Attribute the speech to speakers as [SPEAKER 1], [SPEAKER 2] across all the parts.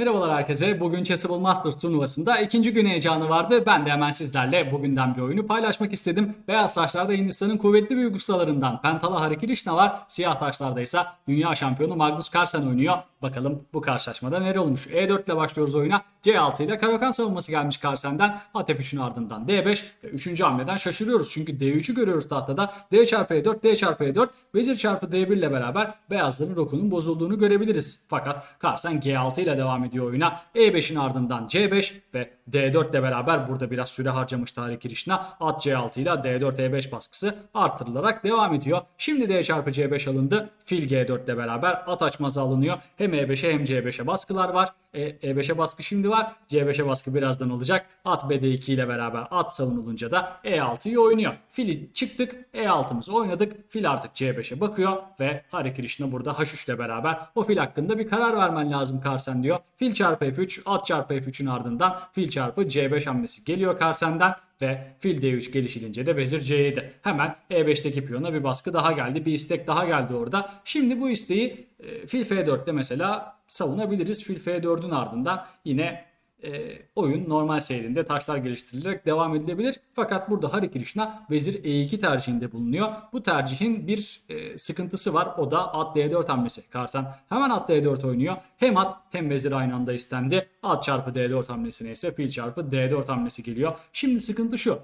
[SPEAKER 1] Merhabalar herkese. Bugün Chessable Masters turnuvasında ikinci gün heyecanı vardı. Ben de hemen sizlerle bugünden bir oyunu paylaşmak istedim. Beyaz taşlarda Hindistan'ın kuvvetli büyük ustalarından Pentala Harikrishna var. Siyah taşlarda ise dünya şampiyonu Magnus Carlsen oynuyor. Bakalım bu karşılaşmada neler olmuş. E4 ile başlıyoruz oyuna. C6 ile Karakan savunması gelmiş Carlsen'den. At F3'ün ardından D5 ve 3. hamleden şaşırıyoruz. Çünkü D3'ü görüyoruz tahtada. D çarpı E4, D çarpı E4, Vezir çarpı D1 ile beraber beyazların rokunun bozulduğunu görebiliriz. Fakat Carlsen G6 ile devam ediyor oyuna. E5'in ardından C5 ve D4 ile beraber burada biraz süre harcamış Tarık Kirişna. At C6 ile D4 E5 baskısı artırılarak devam ediyor. Şimdi D çarpı C5 alındı. Fil G4 ile beraber at açması alınıyor. Hem E5'e hem C5'e baskılar var. E, E5'e baskı şimdi var. C5'e baskı birazdan olacak. At BD2 ile beraber at savunulunca da E6'yı oynuyor. Fili çıktık. E6'mızı oynadık. Fil artık C5'e bakıyor ve Hare Krishna burada H3 ile beraber o fil hakkında bir karar vermen lazım Karsen diyor. Fil çarpı F3, at çarpı F3'ün ardından fil çarpı C5 hamlesi geliyor Karsen'den ve fil D3 gelişilince de vezir C7. Hemen E5'teki piyona bir baskı daha geldi. Bir istek daha geldi orada. Şimdi bu isteği e, fil F4'te mesela savunabiliriz. Fil F4'ün ardından yine e, oyun normal seyrinde taşlar geliştirilerek devam edilebilir. Fakat burada Hare Krishna vezir E2 tercihinde bulunuyor. Bu tercihin bir e, sıkıntısı var. O da at D4 hamlesi. Karsan hemen at D4 oynuyor. Hem at hem vezir aynı anda istendi. At çarpı D4 hamlesine ise fil çarpı D4 hamlesi geliyor. Şimdi sıkıntı şu.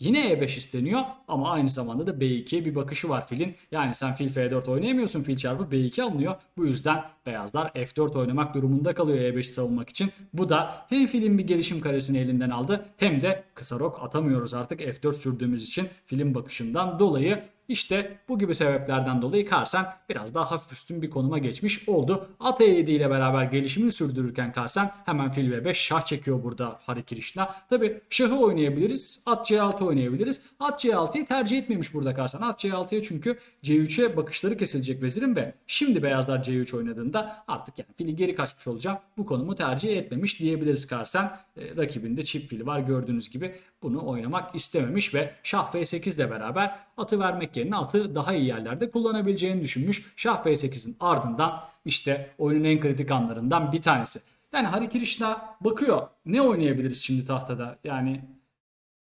[SPEAKER 1] Yine E5 isteniyor ama aynı zamanda da B2'ye bir bakışı var filin. Yani sen fil F4 oynayamıyorsun fil çarpı B2 alınıyor. Bu yüzden beyazlar F4 oynamak durumunda kalıyor E5 savunmak için. Bu da hem filin bir gelişim karesini elinden aldı hem de kısa rok atamıyoruz artık F4 sürdüğümüz için filin bakışından dolayı. İşte bu gibi sebeplerden dolayı Karsen biraz daha hafif üstün bir konuma geçmiş oldu. At E7 ile beraber gelişimini sürdürürken Karsen hemen fil V5 şah çekiyor burada Hare Krishna. Tabi şahı oynayabiliriz. At C6 oynayabiliriz. At C6'yı tercih etmemiş burada Karsen. At C6'ya çünkü C3'e bakışları kesilecek vezirin ve şimdi beyazlar C3 oynadığında artık yani fili geri kaçmış olacağım. Bu konumu tercih etmemiş diyebiliriz Karsen. E, rakibinde çift fili var gördüğünüz gibi bunu oynamak istememiş ve şah F8 ile beraber atı vermek yerine atı daha iyi yerlerde kullanabileceğini düşünmüş. Şah F8'in ardından işte oyunun en kritik anlarından bir tanesi. Yani Krishna bakıyor ne oynayabiliriz şimdi tahtada yani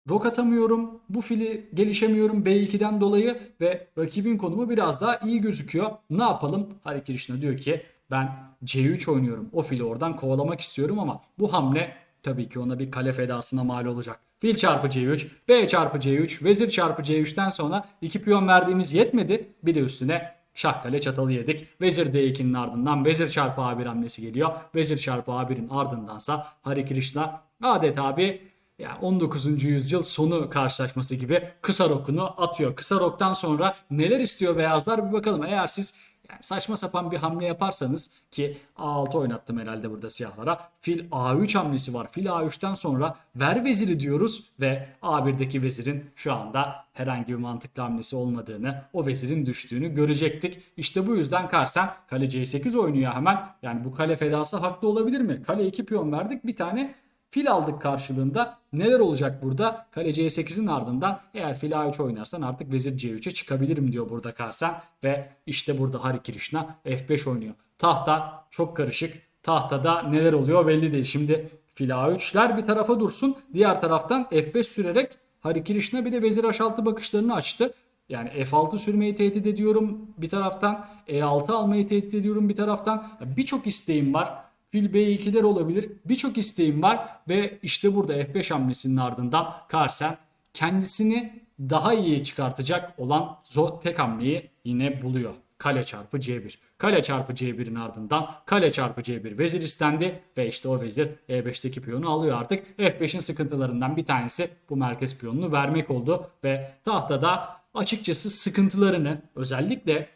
[SPEAKER 1] Rok atamıyorum. Bu fili gelişemiyorum B2'den dolayı ve rakibin konumu biraz daha iyi gözüküyor. Ne yapalım? Krishna diyor ki ben C3 oynuyorum. O fili oradan kovalamak istiyorum ama bu hamle tabii ki ona bir kale fedasına mal olacak. Fil çarpı C3, B çarpı C3, vezir çarpı C3'ten sonra iki piyon verdiğimiz yetmedi. Bir de üstüne şah kale çatalı yedik. Vezir D2'nin ardından vezir çarpı A1 hamlesi geliyor. Vezir çarpı A1'in ardındansa Hare Krishna adeta bir yani 19. yüzyıl sonu karşılaşması gibi kısa rokunu atıyor. Kısa roktan sonra neler istiyor beyazlar bir bakalım. Eğer siz saçma sapan bir hamle yaparsanız ki A6 oynattım herhalde burada siyahlara. Fil A3 hamlesi var. Fil A3'ten sonra ver veziri diyoruz ve A1'deki vezirin şu anda herhangi bir mantıklı hamlesi olmadığını, o vezirin düştüğünü görecektik. İşte bu yüzden Karsen kale C8 oynuyor hemen. Yani bu kale fedası haklı olabilir mi? Kale 2 piyon verdik bir tane Fil aldık karşılığında. Neler olacak burada? Kale C8'in ardından eğer fil A3 oynarsan artık vezir C3'e çıkabilirim diyor burada Karsen. Ve işte burada Hare Krishna F5 oynuyor. Tahta çok karışık. Tahtada neler oluyor belli değil. Şimdi fil A3'ler bir tarafa dursun. Diğer taraftan F5 sürerek Hare Krishna bir de vezir H6 bakışlarını açtı. Yani F6 sürmeyi tehdit ediyorum bir taraftan. E6 almayı tehdit ediyorum bir taraftan. Birçok isteğim var. Fil B2'ler olabilir. Birçok isteğim var ve işte burada F5 hamlesinin ardından Carlsen kendisini daha iyi çıkartacak olan tek hamleyi yine buluyor. Kale çarpı C1. Kale çarpı C1'in ardından kale çarpı C1 vezir istendi ve işte o vezir E5'teki piyonu alıyor artık. F5'in sıkıntılarından bir tanesi bu merkez piyonunu vermek oldu ve tahtada açıkçası sıkıntılarını özellikle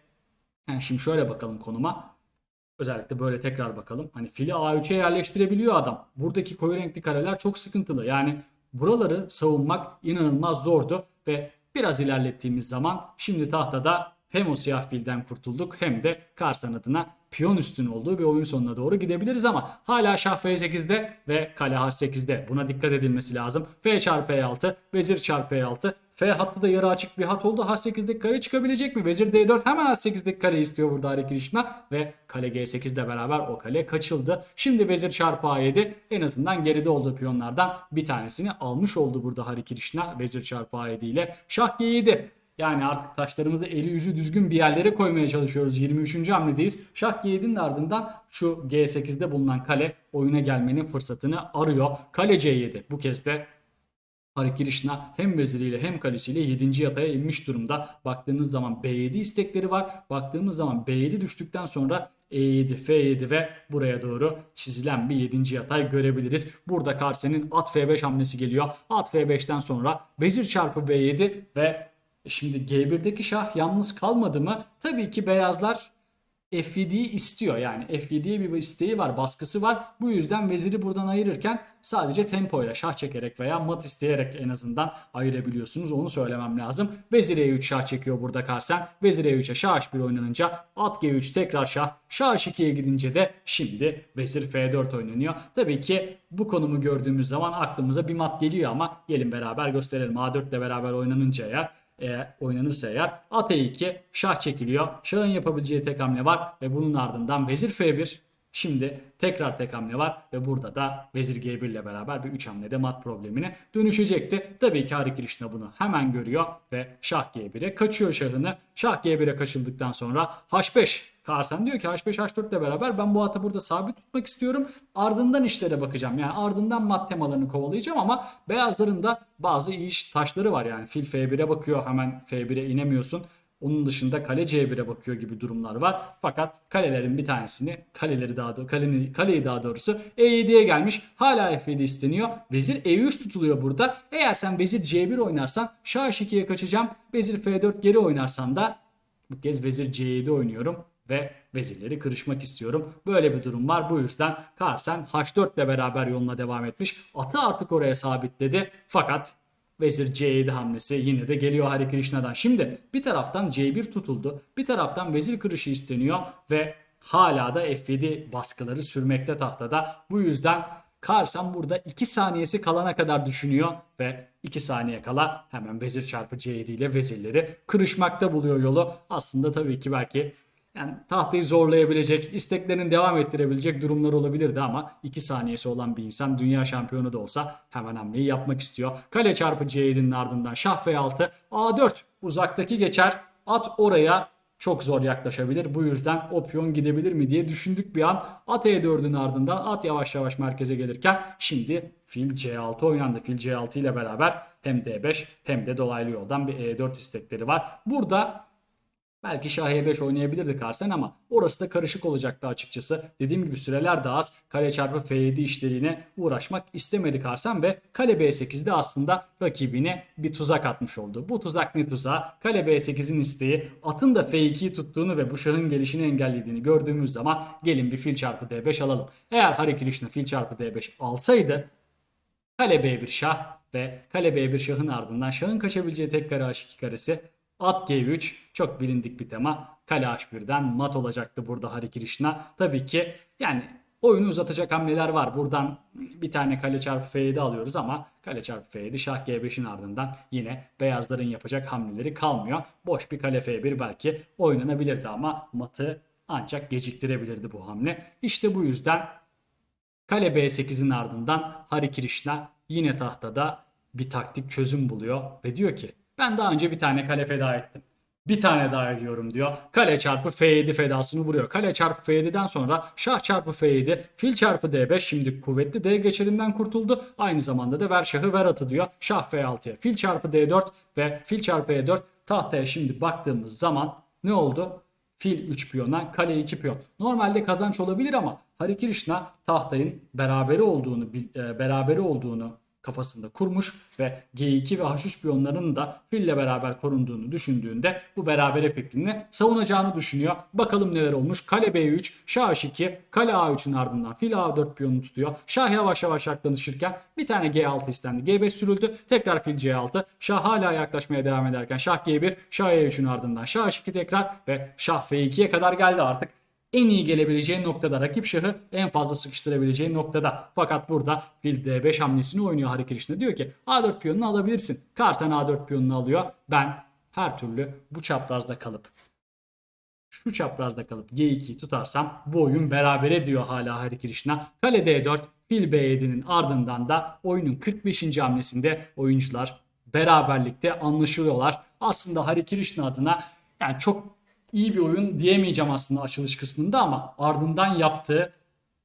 [SPEAKER 1] yani şimdi şöyle bakalım konuma. Özellikle böyle tekrar bakalım. Hani fili A3'e yerleştirebiliyor adam. Buradaki koyu renkli kareler çok sıkıntılı. Yani buraları savunmak inanılmaz zordu ve biraz ilerlettiğimiz zaman şimdi tahtada hem o siyah filden kurtulduk hem de Karsan adına piyon üstün olduğu bir oyun sonuna doğru gidebiliriz ama hala şah F8'de ve kale H8'de. Buna dikkat edilmesi lazım. F çarpı E6, vezir çarpı E6, F hattı da yarı açık bir hat oldu. H8'deki kare çıkabilecek mi? Vezir D4 hemen H8'deki kare istiyor burada Hare Krishna ve kale G8 ile beraber o kale kaçıldı. Şimdi vezir çarpı A7 en azından geride olduğu piyonlardan bir tanesini almış oldu burada Hare Krishna vezir çarpı A7 ile. Şah G7 yani artık taşlarımızı eli yüzü düzgün bir yerlere koymaya çalışıyoruz. 23. hamledeyiz. Şah G7'nin ardından şu G8'de bulunan kale oyuna gelmenin fırsatını arıyor. Kale C7 bu kez de Hare Krishna hem veziriyle hem kalesiyle 7. yataya inmiş durumda. Baktığınız zaman B7 istekleri var. Baktığımız zaman B7 düştükten sonra E7, F7 ve buraya doğru çizilen bir 7. yatay görebiliriz. Burada Karsen'in at F5 hamlesi geliyor. At F5'ten sonra vezir çarpı B7 ve şimdi G1'deki şah yalnız kalmadı mı? Tabii ki beyazlar F7'yi istiyor. Yani F7'ye bir isteği var, baskısı var. Bu yüzden veziri buradan ayırırken sadece tempoyla şah çekerek veya mat isteyerek en azından ayırabiliyorsunuz. Onu söylemem lazım. Vezir E3 şah çekiyor burada Karsen. Vezir E3'e şah H1 oynanınca at G3 tekrar şah. Şah H2'ye gidince de şimdi vezir F4 oynanıyor. Tabii ki bu konumu gördüğümüz zaman aklımıza bir mat geliyor ama gelin beraber gösterelim. A4 ile beraber oynanınca eğer eğer oynanırsa eğer at E2 şah çekiliyor. Şahın yapabileceği tek hamle var ve bunun ardından vezir F1 Şimdi tekrar tek hamle var ve burada da vezir G1 ile beraber bir 3 hamlede mat problemine dönüşecekti. Tabii ki Hare Krishna bunu hemen görüyor ve şah G1'e kaçıyor şahını. Şah G1'e kaçıldıktan sonra H5 Karsen diyor ki H5 H4 ile beraber ben bu atı burada sabit tutmak istiyorum. Ardından işlere bakacağım. Yani ardından mat temalarını kovalayacağım ama beyazların da bazı iyi taşları var yani. Fil F1'e bakıyor hemen F1'e inemiyorsun. Onun dışında kale C1'e bakıyor gibi durumlar var. Fakat kalelerin bir tanesini, kaleleri daha doğrusu, kaleyi, kaleyi daha doğrusu E7'ye gelmiş. Hala F7 isteniyor. Vezir E3 tutuluyor burada. Eğer sen vezir C1 oynarsan Şah H2'ye kaçacağım. Vezir F4 geri oynarsan da bu kez vezir C7 oynuyorum ve vezirleri kırışmak istiyorum. Böyle bir durum var. Bu yüzden Karsen H4 ile beraber yoluna devam etmiş. Atı artık oraya sabitledi. Fakat Vezir C7 hamlesi yine de geliyor Hare Krishna'dan. Şimdi bir taraftan C1 tutuldu. Bir taraftan vezir kırışı isteniyor ve hala da F7 baskıları sürmekte tahtada. Bu yüzden Karsan burada 2 saniyesi kalana kadar düşünüyor ve 2 saniye kala hemen vezir çarpı C7 ile vezirleri kırışmakta buluyor yolu. Aslında tabii ki belki yani tahtayı zorlayabilecek, isteklerini devam ettirebilecek durumlar olabilirdi ama 2 saniyesi olan bir insan dünya şampiyonu da olsa hemen hamleyi yapmak istiyor. Kale çarpı C7'nin ardından şah F6, A4 uzaktaki geçer. At oraya çok zor yaklaşabilir. Bu yüzden o piyon gidebilir mi diye düşündük bir an. At E4'ün ardından at yavaş yavaş merkeze gelirken şimdi fil C6 oynandı. Fil C6 ile beraber hem D5 hem de dolaylı yoldan bir E4 istekleri var. Burada Belki Şah E5 oynayabilirdi Karsen ama orası da karışık olacaktı açıkçası. Dediğim gibi süreler de az. Kale çarpı F7 işleriyle uğraşmak istemedi Karsen ve kale B8'de aslında rakibine bir tuzak atmış oldu. Bu tuzak ne tuzağı? Kale B8'in isteği atın da F2'yi tuttuğunu ve bu şahın gelişini engellediğini gördüğümüz zaman gelin bir fil çarpı D5 alalım. Eğer Hare Krishna fil çarpı D5 alsaydı kale B1 şah ve kale B1 şahın ardından şahın kaçabileceği tek kare H2 karesi At G3 çok bilindik bir tema. Kale H1'den mat olacaktı burada Hare Krishna. Tabii ki yani oyunu uzatacak hamleler var. Buradan bir tane kale çarpı F7 alıyoruz ama kale çarpı F7 şah G5'in ardından yine beyazların yapacak hamleleri kalmıyor. Boş bir kale F1 belki oynanabilirdi ama matı ancak geciktirebilirdi bu hamle. İşte bu yüzden kale B8'in ardından Hare Krishna yine tahtada bir taktik çözüm buluyor ve diyor ki ben daha önce bir tane kale feda ettim. Bir tane daha ediyorum diyor. Kale çarpı F7 fedasını vuruyor. Kale çarpı F7'den sonra şah çarpı F7, fil çarpı D5 şimdi kuvvetli D geçirinden kurtuldu. Aynı zamanda da ver şahı ver atı diyor. Şah F6'ya fil çarpı D4 ve fil çarpı E4 tahtaya şimdi baktığımız zaman ne oldu? Fil 3 piyona, kale 2 piyon. Normalde kazanç olabilir ama Hare Krishna tahtayın beraberi olduğunu e, beraberi olduğunu kafasında kurmuş ve G2 ve H3 piyonlarının da fille beraber korunduğunu düşündüğünde bu berabere fikrini savunacağını düşünüyor. Bakalım neler olmuş. Kale B3, Şah H2, Kale A3'ün ardından fil A4 piyonunu tutuyor. Şah yavaş yavaş yaklaşırken bir tane G6 istendi. G5 sürüldü. Tekrar fil C6. Şah hala yaklaşmaya devam ederken Şah G1, Şah E3'ün ardından Şah H2 tekrar ve Şah F2'ye kadar geldi artık en iyi gelebileceği noktada rakip şahı en fazla sıkıştırabileceği noktada. Fakat burada fil D5 hamlesini oynuyor Hari Krishna. Diyor ki A4 piyonunu alabilirsin. Karsan A4 piyonunu alıyor. Ben her türlü bu çaprazda kalıp şu çaprazda kalıp G2'yi tutarsam bu oyun berabere diyor hala Hari Krishna. Kale D4, fil B7'nin ardından da oyunun 45. hamlesinde oyuncular beraberlikte anlaşılıyorlar. Aslında Hari Krishna adına yani çok iyi bir oyun diyemeyeceğim aslında açılış kısmında ama ardından yaptığı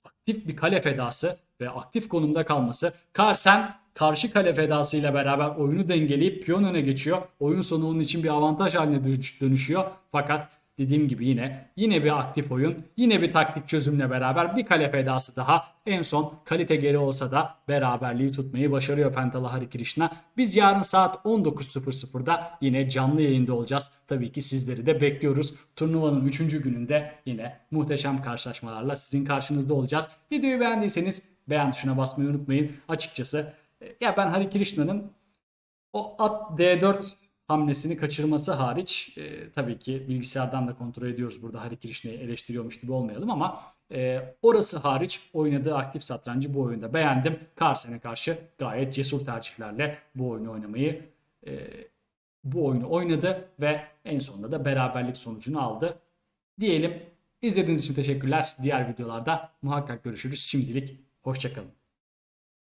[SPEAKER 1] aktif bir kale fedası ve aktif konumda kalması. Carlsen karşı kale fedasıyla beraber oyunu dengeleyip piyon öne geçiyor. Oyun sonu onun için bir avantaj haline dönüş- dönüşüyor. Fakat dediğim gibi yine yine bir aktif oyun, yine bir taktik çözümle beraber bir kale fedası daha. En son kalite geri olsa da beraberliği tutmayı başarıyor Pentala Hari Krishna. Biz yarın saat 19.00'da yine canlı yayında olacağız. Tabii ki sizleri de bekliyoruz. Turnuvanın 3. gününde yine muhteşem karşılaşmalarla sizin karşınızda olacağız. Videoyu beğendiyseniz beğen tuşuna basmayı unutmayın. Açıkçası e, ya ben Hari Krishna'nın o at D4 hamlesini kaçırması hariç e, tabii ki bilgisayardan da kontrol ediyoruz burada Hari Krishna'yı eleştiriyormuş gibi olmayalım ama e, orası hariç oynadığı aktif satrancı bu oyunda beğendim. Carlsen'e karşı gayet cesur tercihlerle bu oyunu oynamayı e, bu oyunu oynadı ve en sonunda da beraberlik sonucunu aldı. Diyelim izlediğiniz için teşekkürler. Diğer videolarda muhakkak görüşürüz. Şimdilik hoşçakalın.